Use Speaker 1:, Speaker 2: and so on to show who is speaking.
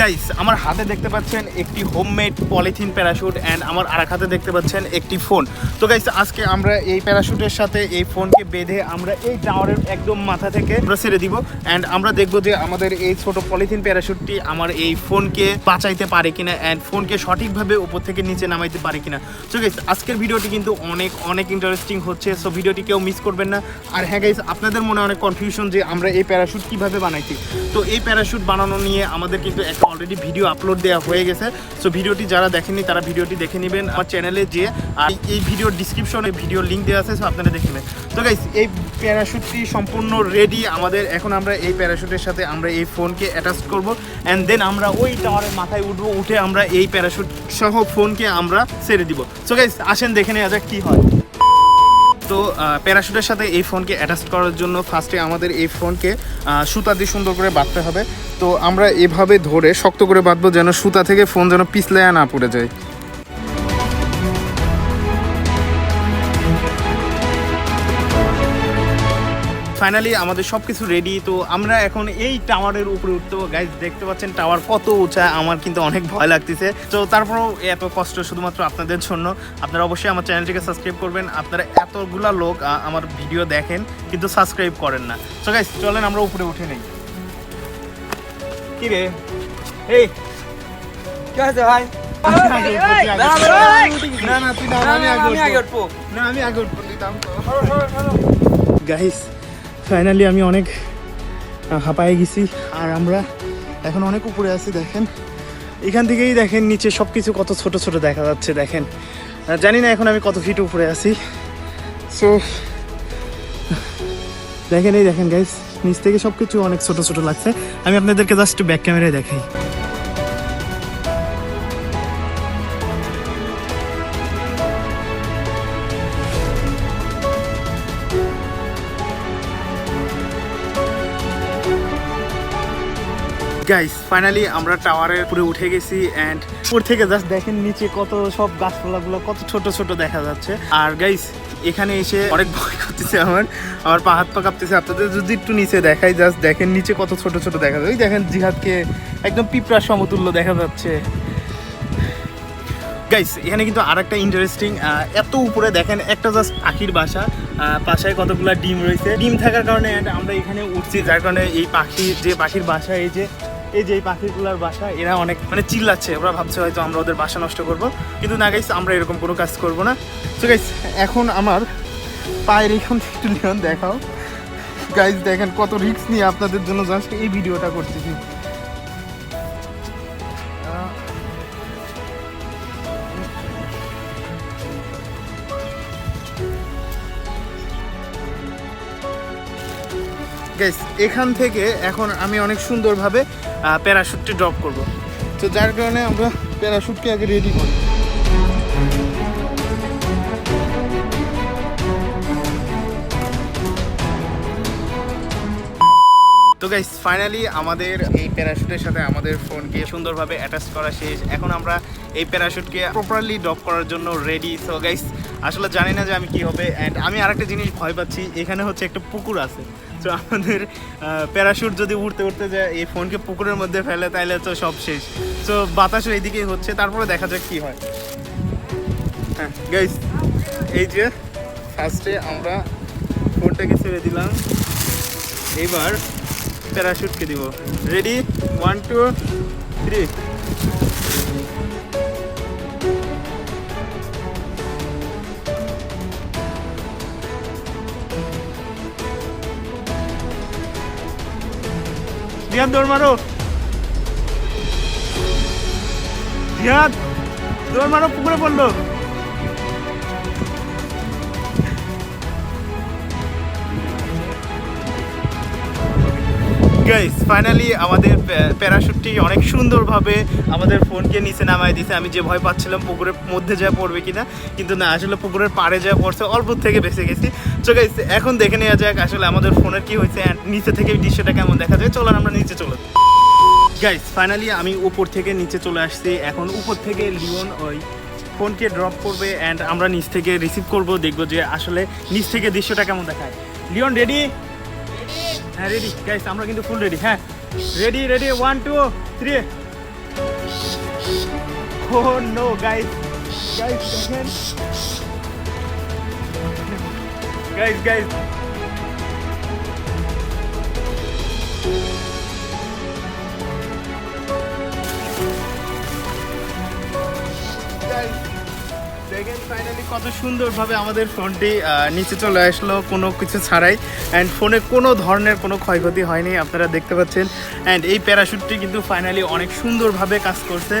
Speaker 1: Guys আমার হাতে দেখতে পাচ্ছেন একটি হোমমেড পলিথিন প্যারাশুট অ্যান্ড আমার আর হাতে দেখতে পাচ্ছেন একটি ফোন তো গাইস আজকে আমরা এই প্যারাশুটের সাথে এই ফোনকে বেঁধে আমরা এই টাওয়ারের একদম মাথা থেকে আমরা ছেড়ে দিব অ্যান্ড আমরা দেখব যে আমাদের এই ছোট পলিথিন প্যারাশুটটি আমার এই ফোনকে বাঁচাইতে পারে কিনা অ্যান্ড ফোনকে সঠিকভাবে উপর থেকে নিচে নামাইতে পারে কিনা। তো গাইস আজকের ভিডিওটি কিন্তু অনেক অনেক ইন্টারেস্টিং হচ্ছে সো ভিডিওটি কেউ মিস করবেন না। আর হ্যাঁ গাইস আপনাদের মনে অনেক কনফিউশন যে আমরা এই প্যারাশুট কীভাবে বানাইছি। তো এই প্যারাশুট বানানো নিয়ে আমাদের কিন্তু একটা অলরেডি ভিডিও আপলোড দেওয়া হয়ে গেছে। সো ভিডিওটি যারা দেখেননি, তারা ভিডিওটি দেখে নেবেন আমার চ্যানেলে যে, আর এই ভিডিওর ডিসক্রিপশনে ভিডিও লিঙ্ক দেওয়া আছে সো আপনারা দেখে নেবেন তো গাইস এই প্যারাশুটটি সম্পূর্ণ রেডি আমাদের, এখন আমরা এই প্যারাশুটের সাথে আমরা এই ফোনকে অ্যাটাচ করব। অ্যান্ড দেন আমরা ওই টাওয়ারের মাথায় উঠবো, উঠে আমরা এই প্যারাশুট সহ ফোনকে আমরা ছেড়ে দিব। সো গাইস আসেন, দেখে নেওয়া যাক কী হয়। প্যারাশুটের সাথে এই ফোনকে অ্যাটাচ করার জন্য ফার্স্টে আমাদের এই ফোনকে সুতা দিয়ে সুন্দর করে বাঁধতে হবে। তো আমরা এভাবে ধরে শক্ত করে বাঁধবো যেন সুতা থেকে ফোন যেন পিছলে না পড়ে যায়। ফাইনালি আমাদের সব কিছু রেডি তো আমরা এখন এই টাওয়ারের উপরে উঠতে গাইজ দেখতে পাচ্ছেন টাওয়ার কত উঁচা আমার কিন্তু অনেক ভয় লাগতেছে। তো তারপরেও এত কষ্ট শুধুমাত্র আপনাদের জন্য। আপনারা অবশ্যই আমার চ্যানেলটিকে সাবস্ক্রাইব করবেন। আপনারা এতগুলা লোক আমার ভিডিও দেখেন কিন্তু সাবস্ক্রাইব করেন না। তো গাইজ চলেন আমরা উপরে উঠে নেই। কি রে এই!
Speaker 2: কি হয়েছে ভাই।
Speaker 1: না না তুই না আমি আগে উঠবো।
Speaker 2: উঠবো।
Speaker 1: না আমি আগে উঠবো নিতাম গাইস ফাইনালি আমি অনেক হাঁপায় গেছি। আর আমরা এখন অনেক উপরে আছি, দেখেন। এখান থেকেই দেখেন, নিচে সব কিছু কত ছোট ছোট দেখা যাচ্ছে, দেখেন। জানি না এখন আমি কত ফিট উপরে আছি। সো দেখেন, এই দেখেন গাইস নিচ থেকে সব কিছু অনেক ছোট ছোট লাগছে। আমি আপনাদেরকে জাস্ট ব্যাক ক্যামেরায় দেখাই। গাইস ফাইনালি আমরা টাওয়ারের উপরে উঠে গেছি অ্যান্ড উপর থেকে জাস্ট দেখেন নিচে কত সব গাছপালাগুলো, কত ছোট ছোট দেখা যাচ্ছে। আর গাইস এখানে এসে অনেক ভয় করতেছে আমার। আমার পা, হাত পা কাঁপতেছে। আপনাদের যদি একটু নিচে দেখাই জাস্ট দেখেন নিচে কত ছোট ছোট দেখা যায় ওই দেখেন জিহাদকে একদম পিঁপড়ার সমতুল্য দেখা যাচ্ছে। গাইস এখানে কিন্তু আর একটা ইন্টারেস্টিং এত উপরে দেখেন, একটা জাস্ট পাখির বাসা। পাশায় কতগুলা ডিম রয়েছে। ডিম থাকার কারণে আমরা এখানে উঠছি। যার কারণে এই পাখি, যে পাখির বাসা এই যে এই যে পাখিগুলোর বাসা, এরা অনেক মানে চিল্লাচ্ছে। ওরা ভাবছে হয়তো আমরা ওদের বাসা নষ্ট করব। কিন্তু না গাইস আমরা এরকম কোনো কাজ করব না। তো গাইস এখন আমার পায়ের এখান থেকে একটু লিখন দেখাও। গাইস দেখেন কত রিস্ক নিয়ে আপনাদের জন্য জাস্ট এই ভিডিওটা করতেছি। গাইস এখান থেকে এখন আমি অনেক সুন্দরভাবে প্যারাশুটটি ড্রপ করব। তো যার কারণে আমরা প্যারাশুটকে আগে রেডি করি। তো গাইস ফাইনালি আমাদের এই প্যারাশুটের সাথে আমাদের ফোনকে সুন্দরভাবে অ্যাটাচ করা শেষ। এখন আমরা এই প্যারাশুটকে প্রপারলি ড্রপ করার জন্য রেডি সো গাইস আসলে জানি না যে আমি কি হবে অ্যান্ড আমি আরেকটা জিনিস ভয় পাচ্ছি, এখানে হচ্ছে একটা পুকুর আছে। তো আমাদের প্যারাশুট যদি উঠতে উঠতে যায় এই ফোনকে পুকুরের মধ্যে ফেলে তাহলে তো সব শেষ। তো বাতাসও এইদিকেই হচ্ছে তারপরে দেখা যাক কি হয়। হ্যাঁ গাইস এই যে ফার্স্টে আমরা ফোনটাকে ছেড়ে দিলাম। এবার প্যারাশুটকে দিব। Ready one two three Riyad দৌড় মারো। রিয়াদ দৌড় মারো পুকুরে পড়ল। গাইস ফাইনালি আমাদের প্যারাশুটটি অনেক সুন্দরভাবে আমাদের ফোনকে নিচে নামায় দিছে। আমি যে ভয় পাচ্ছিলাম পুকুরের মধ্যে যা পড়বে কিনা, কিন্তু না, আসলে পুকুরের পাড়ে যা পড়ছে, অল্প থেকে বেঁচে গেছি। তো গাইস এখন দেখে নেওয়া যাক আসলে আমাদের ফোনের কি হয়েছে নিচে থেকে দৃশ্যটা কেমন দেখা যায়। চলেন আমরা নিচে চলে গাইস ফাইনালি আমি উপর থেকে নিচে চলে আসছি। এখন উপর থেকে লিওন ওই ফোনকে ড্রপ করবে অ্যান্ড আমরা নিচ থেকে রিসিভ করব। দেখব যে আসলে নিচ থেকে দৃশ্যটা কেমন দেখায়। লিওন রেডি হ্যাঁ রেডি গাইস আমরা কিন্তু ফুল রেডি হ্যাঁ? Ready ready one two three oh no guys guys দেখেন। গাইস গাইস ফাইনালি কত সুন্দরভাবে আমাদের ফোনটি নিচে চলে আসলো, কোনো কিছু ছাড়াই। অ্যান্ড ফোনে কোনো ধরনের কোনো ক্ষয়ক্ষতি হয়নি, আপনারা দেখতে পাচ্ছেন। অ্যান্ড এই প্যারাশুটটি কিন্তু ফাইনালি অনেক সুন্দরভাবে কাজ করছে।